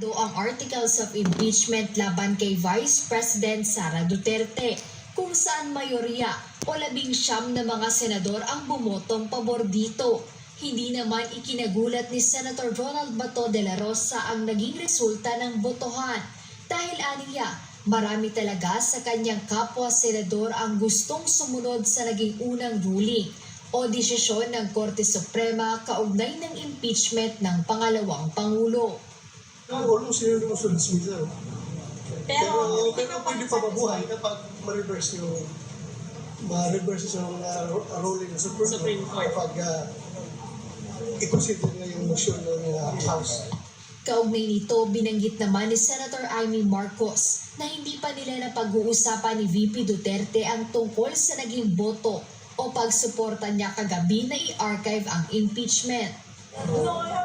Do ang articles of impeachment laban kay Vice President Sara Duterte kung saan mayorya o labing siyam na mga senador ang bumotong pabor dito. Hindi naman ikinagulat ni Senator Ronald Bato de la Rosa ang naging resulta ng botohan dahil aniya marami talaga sa kanyang kapwa senador ang gustong sumunod sa naging unang ruling o desisyon ng Korte Suprema kaugnay ng impeachment ng pangalawang Pangulo. No, almost yun yung sa dismissal. Pero, pero pwede pa mabuhay kapag ma-reverse yung ma-reverse yung uh, ruling ng Supreme, Supreme Court. Kapag uh, i-consider na yung motion ng uh, House. Kaugnay nito, binanggit naman ni Senator Amy Marcos na hindi pa nila napag-uusapan ni VP Duterte ang tungkol sa naging boto o pagsuporta niya kagabi na i-archive ang impeachment. No,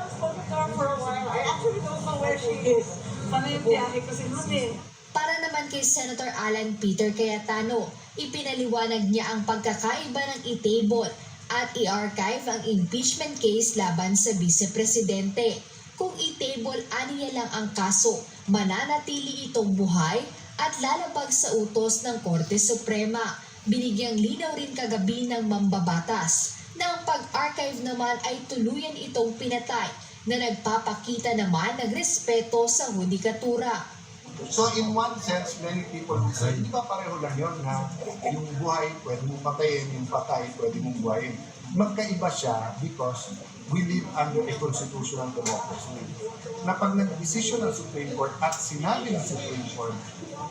Sana yung biyahe kasi nun eh. Para naman kay Senator Alan Peter Cayetano, ipinaliwanag niya ang pagkakaiba ng i-table at i-archive ang impeachment case laban sa vice-presidente. Kung i-table, aniya lang ang kaso, mananatili itong buhay at lalabag sa utos ng Korte Suprema. Binigyang linaw rin kagabi ng mambabatas na ang pag-archive naman ay tuluyan itong pinatay na nagpapakita naman ng respeto sa hudikatura. So in one sense, many people will say, di ba pareho lang yun na yung buhay pwede mong patayin, yung patay pwede mong buhayin. Magkaiba siya because we live under a constitutional democracy. Na pag nag-decision ng Supreme Court at sinabi ng Supreme Court,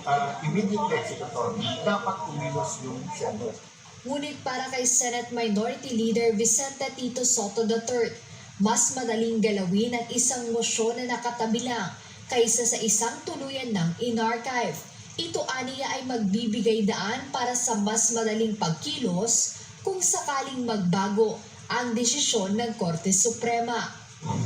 uh, immediately executory, dapat kumilos yung Senate. Ngunit para kay Senate Minority Leader Vicente Tito Soto III, mas madaling galawin ang isang mosyon na nakatabi kaysa sa isang tuluyan ng in-archive. Ito aniya ay magbibigay daan para sa mas madaling pagkilos kung sakaling magbago ang desisyon ng Korte Suprema. Ang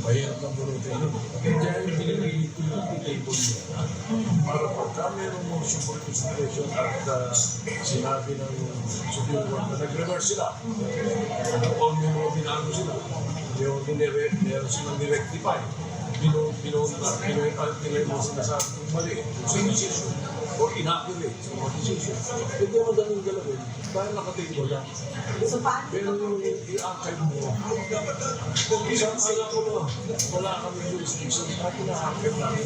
para pagka mayroong motion for consideration at uh, ng Supreme na nag-reverse sila. O may mga binago sila. Yung bino, bino, mo sinasabi kung mali sa decision o inaccurate sa mga decision. Hindi mo daming galawin dahil nakatable lang. So paano Pero yung i-archive mo, isang alam ko na, wala kami jurisdiction at ina-archive namin.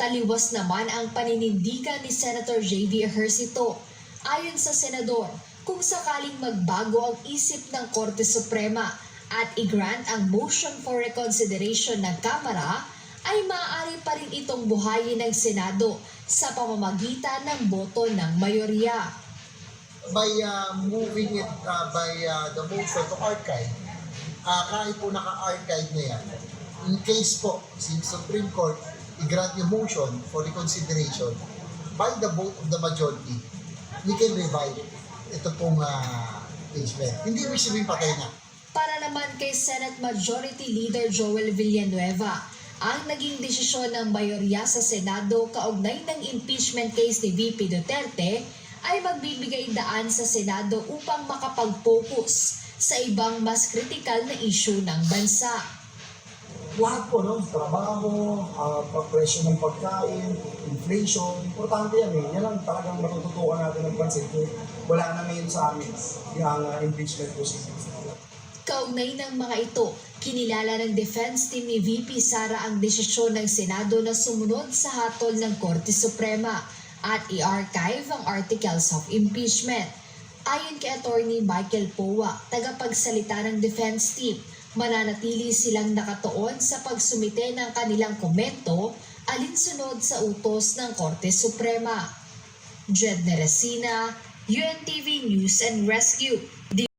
Taliwas naman ang paninindigan ni Senator J.D. Ejercito. Ayon sa senador, kung sakaling magbago ang isip ng Korte Suprema at i-grant ang motion for reconsideration ng Kamara, ay maaari pa rin itong buhayin ng Senado sa pamamagitan ng boto ng mayorya. by uh, moving it uh, by uh, the motion to archive, uh, kahit po naka-archive na yan, in case po, si Supreme Court i-grant yung motion for reconsideration, by the vote of the majority, we can revive ito pong uh, impeachment. Hindi ibig sabihin patay na. Para naman kay Senate Majority Leader Joel Villanueva, ang naging desisyon ng mayorya sa Senado kaugnay ng impeachment case ni VP Duterte ay magbibigay daan sa Senado upang makapag-focus sa ibang mas kritikal na issue ng bansa. Lahat po, no? Trabaho, uh, presyo ng pagkain, inflation, importante yan eh. Yan ang talagang matututukan natin ng pansin. Wala na ngayon sa amin yung uh, impeachment proceedings. Kaugnay ng mga ito, kinilala ng defense team ni VP Sara ang desisyon ng Senado na sumunod sa hatol ng Korte Suprema at i-archive ang articles of impeachment. Ayon kay Attorney Michael Powa, tagapagsalita ng defense team, mananatili silang nakatuon sa pagsumite ng kanilang komento alinsunod sa utos ng Korte Suprema. Jed Neresina, UNTV News and Rescue.